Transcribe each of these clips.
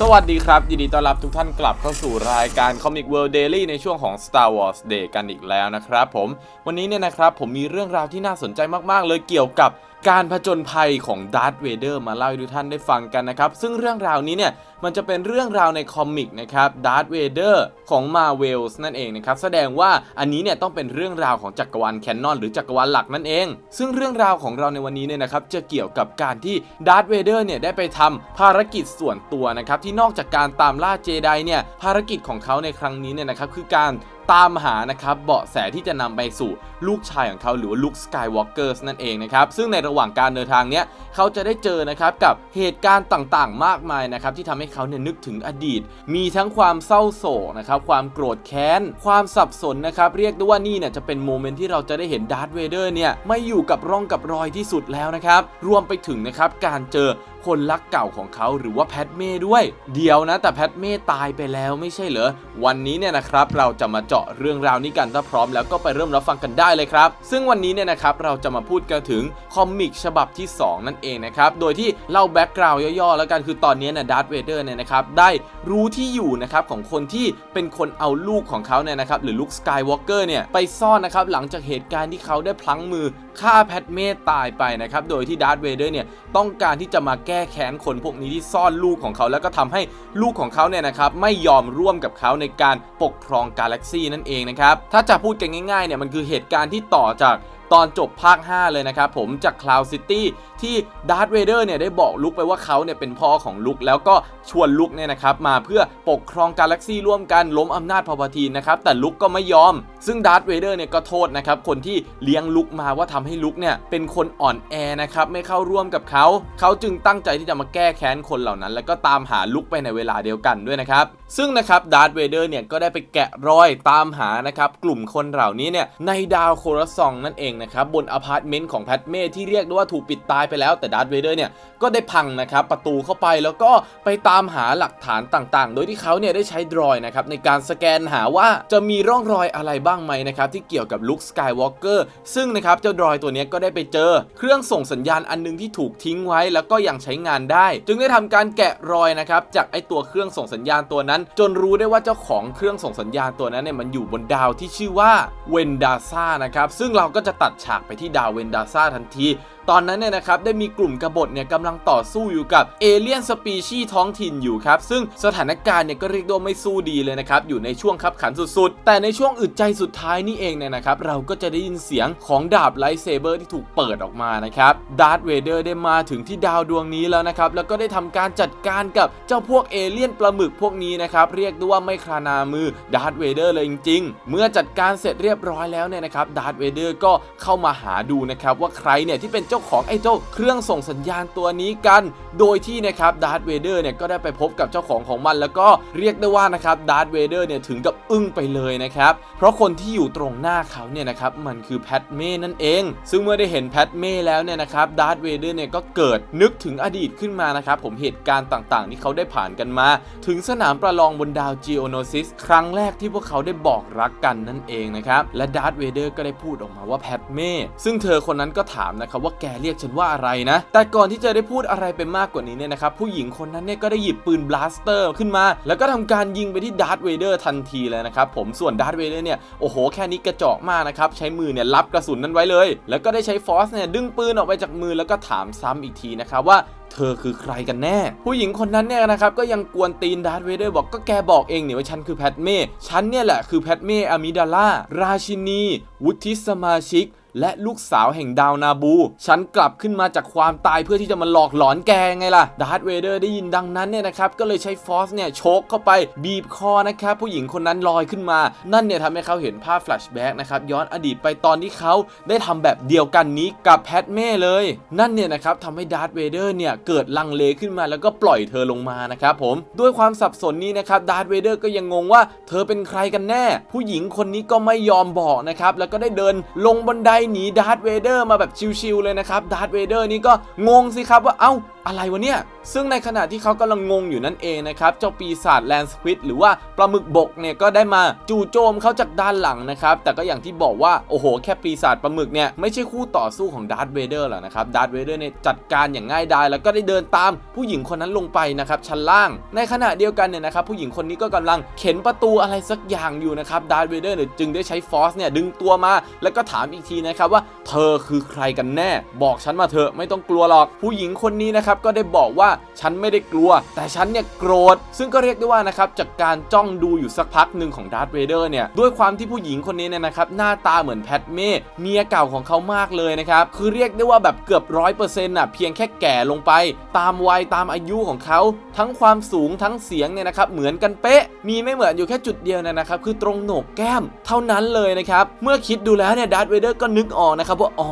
สวัสดีครับ ยินดีต้อนรับทุกท่านกลับเข้าสู่รายการ Comic World Daily ในช่วงของ Star Wars Day กันอีกแล้วนะครับผม วันนี้เนี่ยนะครับผมมีเรื่องราวที่น่าสนใจมากๆ เลยเกี่ยวกับ การผจญภัยของดาร์ธเวเดอร์มาเล่าให้ทุกท่านได้ฟังกันนะครับ ซึ่งเรื่องราวนี้เนี่ยมันจะเป็นเรื่องราวในคอมิกนะครับดาร์ธเวเดอร์ของ Marvel นั่นเองนะครับ แสดงว่าอันนี้เนี่ยต้องเป็นเรื่องราวของจักรวาลแคนนอนหรือจักรวาลหลักนั่นเอง ซึ่งเรื่องราวของเราในวันนี้เนี่ยนะครับจะเกี่ยวกับการที่ดาร์ธเวเดอร์เนี่ยได้ไปทำภารกิจส่วนตัวนะครับที่นอกจากการตามล่าเจไดเนี่ยภารกิจของเขาในครั้งนี้เนี่ยนะครับคือการ ตามหานะครับเบาะแสที่จะนำไปสู่ลูกชายของเขาหรือว่าลุคสกายวอล์กเกอร์นั่นเองนะครับซึ่งในระหว่างการเดินทางเนี้ยเขาจะได้เจอนะครับกับเหตุการณ์ต่างๆ มากมายนะครับที่ทำให้เขาเนี่ยนึกถึงอดีต มีทั้งความเศร้าโศกนะครับความโกรธแค้น ความสับสนนะครับเรียกได้ว่านี่เนี่ยจะเป็นโมเมนต์ที่เราจะได้เห็นดาร์ธเวเดอร์เนี่ยไม่อยู่กับร่องกับรอยที่สุดแล้วนะครับรวมไปถึงนะครับการเจอ คนรักเก่าของเขาหรือว่าแพทเม่ด้วย เดียวนะ แต่แพทเม่ตายไปแล้วไม่ใช่เหรอ วันนี้เนี่ยนะครับเราจะมาเจาะเรื่องราวนี้กันถ้าพร้อมแล้วก็ไปเริ่มรับฟังกันได้เลยครับ ซึ่งวันนี้เนี่ยนะครับเราจะมาพูดกันถึงคอมิกฉบับที่ 2 นั่นเองนะครับ โดยที่เล่าแบ็กกราวด์ย่อๆ แล้วกันคือตอนนี้เนี่ยดาร์ธเวเดอร์เนี่ยนะครับได้รู้ที่อยู่นะครับของคนที่เป็นคนเอาลูกของเขาเนี่ยนะครับหรือลูกสกายวอล์กเกอร์เนี่ยไปซ่อนนะครับหลังจากเหตุการณ์ที่เขาได้พลั้งมือฆ่าแพทเม่ตายไปนะครับโดยที่ดาร์ธเวเดอร์เนี่ยต้องการที่จะมาแก้แค้นคนพวกนี้ที่ซ่อนลูกของเขาแล้วก็ทำให้ลูกของเขาเนี่ยนะครับไม่ยอมร่วมกับเขาในการปกครองกาแล็กซีนั่นเองนะครับถ้าจะพูดกันง่ายๆเนี่ยมันคือเหตุการณ์ที่ต่อจาก ตอนจบภาค 5 เลยนะครับผมจาก Cloud City ที่ดาร์ธเวเดอร์เนี่ยได้บอกลุกไปว่าเขาเนี่ยเป็นพ่อของลุกแล้วก็ชวนลุกเนี่ยนะครับมาเพื่อปกครองกาแล็กซีร่วมกันล้มอำนาจพาพทีนนะครับแต่ลุกก็ไม่ยอม ซึ่งดาร์ธเวเดอร์เนี่ยก็โทษนะครับคนที่เลี้ยงลุกมาว่าทำให้ลุกเนี่ยเป็นคนอ่อนแอนะครับไม่เข้าร่วมกับเขา เขาจึงตั้งใจที่จะมาแก้แค้นคนเหล่านั้น แล้วก็ตามหาลุกไปในเวลาเดียวกันด้วยนะครับซึ่งนะครับดาร์ธเวเดอร์เนี่ยก็ได้ไปแกะรอยตามหานะครับกลุ่มคนเหล่านี้เนี่ยในดาวโครซองนั่นเองนะครับบนอพาร์ตเมนต์ของแพทเม่ที่เรียกได้ว่าถูกปิดตายไปแล้วแต่ดาร์ธเวเดอร์เนี่ยก็ได้พังนะครับประตูเข้าไปแล้วก็ไปตามหาหลักฐานต่างๆ โดยที่เขาเนี่ยได้ใช้ดรอยนะครับในการสแกนหาว่าจะมีร่องรอยอะไรบ้างไหมนะครับที่เกี่ยวกับลุคสกายวอล์กเกอร์ซึ่งนะครับเจ้าดรอยตัวนี้ก็ได้ไปเจอ เครื่องส่งสัญญาณอันนึงที่ถูกทิ้งไว้แล้วก็ยังใช้งานได้ จึงได้ทำการแกะรอยนะครับจากไอตัวเครื่องส่งสัญญาณตัวนั้น จนรู้ได้ว่าเจ้าของเครื่องส่งสัญญาณตัวนั้นเนี่ยมันอยู่บนดาวที่ชื่อว่าเวนดาซานะครับซึ่งเราก็จะตัดฉากไปที่ดาวเวนดาซาทันที ตอนนั้นเนี่ยนะครับได้มีกลุ่มกบฏเนี่ยกำลังต่อสู้อยู่กับเอเลียนสปีชีท้องถิ่นอยู่ครับ ซึ่งสถานการณ์เนี่ยก็เรียกได้ว่าไม่สู้ดีเลยนะครับ อยู่ในช่วงคับขันสุดๆ แต่ในช่วงอึดใจสุดท้ายนี่เองเนี่ยนะครับ เราก็จะได้ยินเสียงของดาบไลท์เซเบอร์ที่ถูกเปิดออกมานะครับดาร์ธเวเดอร์ได้มาถึงที่ดาวดวงนี้แล้วนะครับ แล้วก็ได้ทำการจัดการกับเจ้าพวกเอเลี่ยนปลาหมึกพวกนี้นะครับเรียกได้ว่าไม่คลานามือดาร์ธเวเดอร์เลยจริงๆ เมื่อจัดการเสร็จเรียบร้อยแล้วเนี่ยนะครับดาร์ธเวเดอร์ก็เข้ามาหาดูนะครับว่าใครเนี่ยที่เป็นเจ้าของไอ้เจ้าเครื่องส่งสัญญาณตัวนี้กัน โดยที่นะครับดาร์ธเวเดอร์เนี่ยก็ได้ไปพบกับเจ้าของของมัน แล้วก็เรียกได้ว่านะครับดาร์ธเวเดอร์เนี่ยถึงกับอึ้งไปเลยนะครับ เพราะคนที่อยู่ตรงหน้าเขาเนี่ยนะครับมันคือแพทเม่นั่นเอง ซึ่งเมื่อได้เห็นแพทเม่แล้วเนี่ยนะครับดาร์ธเวเดอร์เนี่ยก็เกิดนึกถึงอดีตขึ้นมานะครับผมเหตุการณ์ต่างๆ ที่เขาได้ผ่านกันมา ถึงสนามประลองบนดาวจีโอโนซิสครั้งแรกที่พวกเขาได้บอกรักกันนั่นเองนะครับและดาร์ธเวเดอร์ก็ได้พูดออกมาว่าแพทเม่ซึ่งเธอคนนั้นก็ถามนะครับว่าแกแกเรียกฉันว่าอะไรนะ แต่ก่อนที่จะได้พูดอะไรไปมากกว่านี้เนี่ยนะครับ ผู้หญิงคนนั้นเนี่ยก็ได้หยิบปืนบลาสเตอร์ขึ้นมา แล้วก็ทำการยิงไปที่ดาร์ธเวเดอร์ทันทีเลยนะครับผมส่วนดาร์ธเวเดอร์เนี่ยโอ้โหแค่นี้กระจอกมากนะครับใช้มือเนี่ยรับกระสุนนั้นไว้เลย แล้วก็ได้ใช้ฟอสเนี่ยดึงปืนออกไปจากมือแล้วก็ถามซ้ำอีกทีนะครับว่าเธอคือใครกันแน่ ผู้หญิงคนนั้นเนี่ยนะครับก็ยังกวนตีนดาร์ธเวเดอร์บอกก็แกบอกเองเนี่ยว่าฉันคือแพทเม่ฉันเนี่ยแหละคือแพทเม่อามิดาล่าราชินี วุฒิสมาชิก และลูกสาวแห่งดาวนาบู ฉันกลับขึ้นมาจากความตายเพื่อที่จะมาหลอกหลอนแกไงล่ะดาร์ธเวเดอร์ได้ยินดังนั้นเนี่ยนะครับก็เลยใช้ฟอสเนี่ยโชกเข้าไปบีบคอนะครับผู้หญิงคนนั้นลอยขึ้นมา นั่นเนี่ยทำให้เขาเห็นภาพแฟลชแบ็กนะครับย้อนอดีตไปตอนที่เขาได้ทำแบบเดียวกันนี้กับแพทเม่เลย นั่นเนี่ยนะครับทำให้ดาร์ธเวเดอร์เนี่ยเกิดลังเลขึ้นมาแล้วก็ปล่อยเธอลงมานะครับผมด้วยความสับสนนี้นะครับดาร์ธเวเดอร์ก็ยังงงว่าเธอเป็นใครกันแน่ ผู้หญิงคนนี้ก็ไม่ยอมบอกนะครับแล้วก็ได้เดินลงบันไดหนีดาร์ธเวเดอร์มาแบบชิวๆเลยนะครับดาร์ธเวเดอร์นี่ก็งงสิครับว่าเอ้า อะไรวะเนี่ย ซึ่งในขณะที่เขากำลังงงอยู่นั่นเองนะครับ เจ้าปีศาจแลนสควิดหรือว่าปลาหมึกบกเนี่ยก็ได้มาจู่โจมเขาจากด้านหลังนะครับ แต่ก็อย่างที่บอกว่า โอ้โห แค่ปีศาจปลาหมึกเนี่ยไม่ใช่คู่ต่อสู้ของดาร์ธเวเดอร์หรอกนะครับ ดาร์ธเวเดอร์เนี่ยจัดการอย่างง่ายดายแล้วก็ได้เดินตามผู้หญิงคนนั้นลงไปนะครับชั้นล่าง ในขณะเดียวกันเนี่ยนะครับผู้หญิงคนนี้ก็กำลังเข็นประตูอะไรสักอย่างอยู่นะครับ ดาร์ธเวเดอร์เนี่ยจึงได้ใช้ฟอสเนี่ยดึงตัวมา แล้วก็ถามอีกทีนะครับว่า เธอคือใครกันแน่ บอกฉันมาเถอะไม่ต้องกลัวหรอกผู้หญิงคนนี้นะครับก็ได้บอกว่าฉันไม่ได้กลัว แต่ฉันเนี่ยโกรธ ซึ่งก็เรียกได้ว่านะครับจากการจ้องดูอยู่สักพักหนึ่งของดาร์ธเวเดอร์เนี่ยด้วยความที่ผู้หญิงคนนี้เนี่ยนะครับหน้าตาเหมือนแพทเม่เมียเก่าของเขามากเลยนะครับคือเรียกได้ว่าแบบเกือบร้อยเปอร์เซ็นต์อะเพียงแค่แก่ลงไป ตามวัยตามอายุของเขา ทั้งความสูงทั้งเสียงเนี่ยนะครับเหมือนกันเป๊ะ มีไม่เหมือนอยู่แค่จุดเดียวเนยนะครับคือตรงโหนกแก้มเท่านั้นเลยนะครับเมื่อคิดดูแล้วเนี่ยดาร์ธเวเดอร์ก็นึกออกนะครับว่าอ๋อ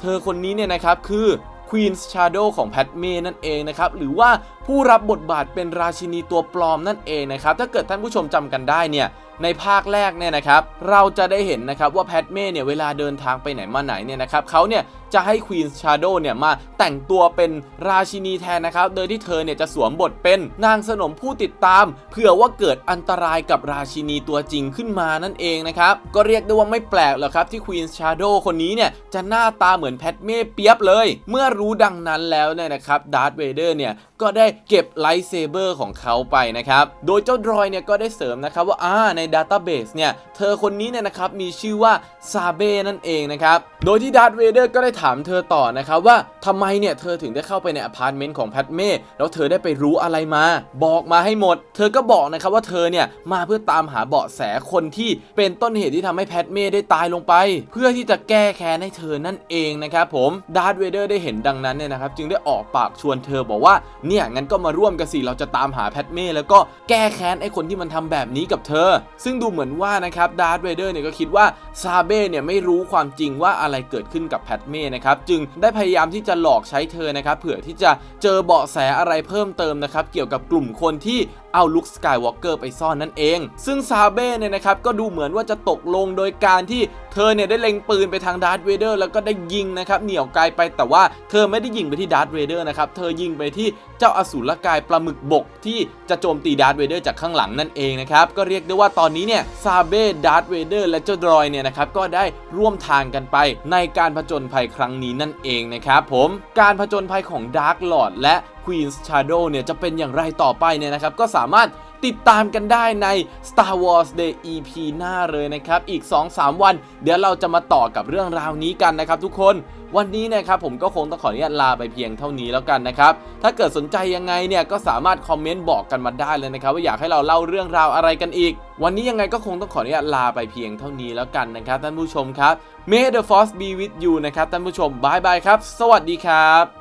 เธอคนนี้เนี่ยนะครับคือ Queen's Shadow ของแพทเมนั่นเองนะครับหรือว่าผู้รับบทบาทเป็นราชินีตัวปลอมนั่นเองนะครับถ้าเกิดท่านผู้ชมจำกันได้เนี่ย ในภาคแรกเนี่ยนะครับเราจะได้เห็นนะครับว่าแพทเม่เนี่ยเวลาเดินทางไปไหนมาไหนเนี่ยนะครับเขาเนี่ยจะให้ Queen Shadow เนี่ยมาแต่งตัวเป็นราชินีแทนนะครับ โดยที่เธอเนี่ยจะสวมบทเป็นนางสนมผู้ติดตาม เผื่อว่าเกิดอันตรายกับราชินีตัวจริงขึ้นมานั่นเองนะครับ ก็เรียกได้ว่าไม่แปลกหรอกครับที่ Queen Shadow คนนี้เนี่ยจะหน้าตาเหมือนแพทเม่เปียบเลย เมื่อรู้ดังนั้นแล้วเนี่ยนะครับดาร์ธเวเดอร์เนี่ยก็ได้เก็บไลท์เซเบอร์ของเขาไปนะครับ โดยเจ้าดรอยเนี่ยก็ได้เสริมนะครับว่าอ่าในดัตต้าเบสเนี่ย เธอคนนี้เนี่ยนะครับมีชื่อว่าซาเบ้นั่นเองนะครับ โดยที่ดาร์ธเวเดอร์ก็ได้ถามเธอต่อนะครับว่าทำไมเนี่ยเธอถึงได้เข้าไปในอพาร์ตเมนต์ของแพทเม่แล้วเธอได้ไปรู้อะไรมา บอกมาให้หมด เธอก็บอกนะครับว่าเธอเนี่ยมาเพื่อตามหาเบาะแสคนที่เป็นต้นเหตุที่ทำให้แพทเม่ได้ตายลงไป เพื่อที่จะแก้แค้นให้เธอนั่นเองนะครับผมดาร์ธเวเดอร์ได้เห็นดังนั้นเนี่ยนะครับจึงได้ออกปากชวนเธอบอกว่าเนี่ยงั้นก็มาร่วมกันสิเราจะตามหาแพทเม่แล้วก็แก้แค้นไอ้คนที่มันทำแบบนี้กับเธอซึ่งดูเหมือนว่านะครับดาร์ธเวเดอร์เนี่ยก็คิดว่าซาเบ้เนี่ยไม่รู้ความจริงว่าอะไรเกิดขึ้นกับแพทเม่นะครับจึงได้พยายามที่จะหลอกใช้เธอนะครับเผื่อที่จะเจอเบาะแสอะไรเพิ่มเติมนะครับเกี่ยวกับกลุ่มคนที่เอาลุคสกายวอล์กเกอร์ไปซ่อนนั่นเอง ซึ่งซาเบ้เนี่ยนะครับก็ดูเหมือนว่าจะตกลงโดยการที่ เธอเนี่ยได้เล็งปืนไปทางดาร์ธเวเดอร์แล้วก็ได้ยิงนะครับเหนี่ยวไกลไปแต่ว่าเธอไม่ได้ยิงไปที่ดาร์ธเวเดอร์นะครับเธอยิงไปที่เจ้าอสูรกายปลาหมึกบกที่จะโจมตีดาร์ธเวเดอร์จากข้างหลังนั่นเองนะครับก็เรียกได้ว่าตอนนี้เนี่ยซาเบ้ดาร์ธเวเดอร์และเจ้าดรอยเนี่ยนะครับก็ได้ร่วมทางกันไปในการผจญภัยครั้งนี้นั่นเองนะครับผมการผจญภัยของดาร์ l ลอ d และ Queen's Shadow เนี่ยจะเป็นอย่างไรต่อไปเนี่ยนะครับก็สามารถ ติดตามกันได้ใน Star Wars Day EP หน้าเลยนะครับ อีก 2-3 วัน เดี๋ยวเราจะมาต่อกับเรื่องราวนี้กันนะครับทุกคนวันนี้นะครับผมก็คงต้องขออนุญาตลาไปเพียงเท่านี้แล้วกันนะครับ ถ้าเกิดสนใจยังไงเนี่ยก็สามารถคอมเมนต์บอกกันมาได้เลยนะครับ ว่าอยากให้เราเล่าเรื่องราวอะไรกันอีก วันนี้ยังไงก็คงต้องขออนุญาตลาไปเพียงเท่านี้แล้วกันนะครับท่านผู้ชมครับ May the Force be with you นะครับท่านผู้ชมบายบายครับ สวัสดีครับ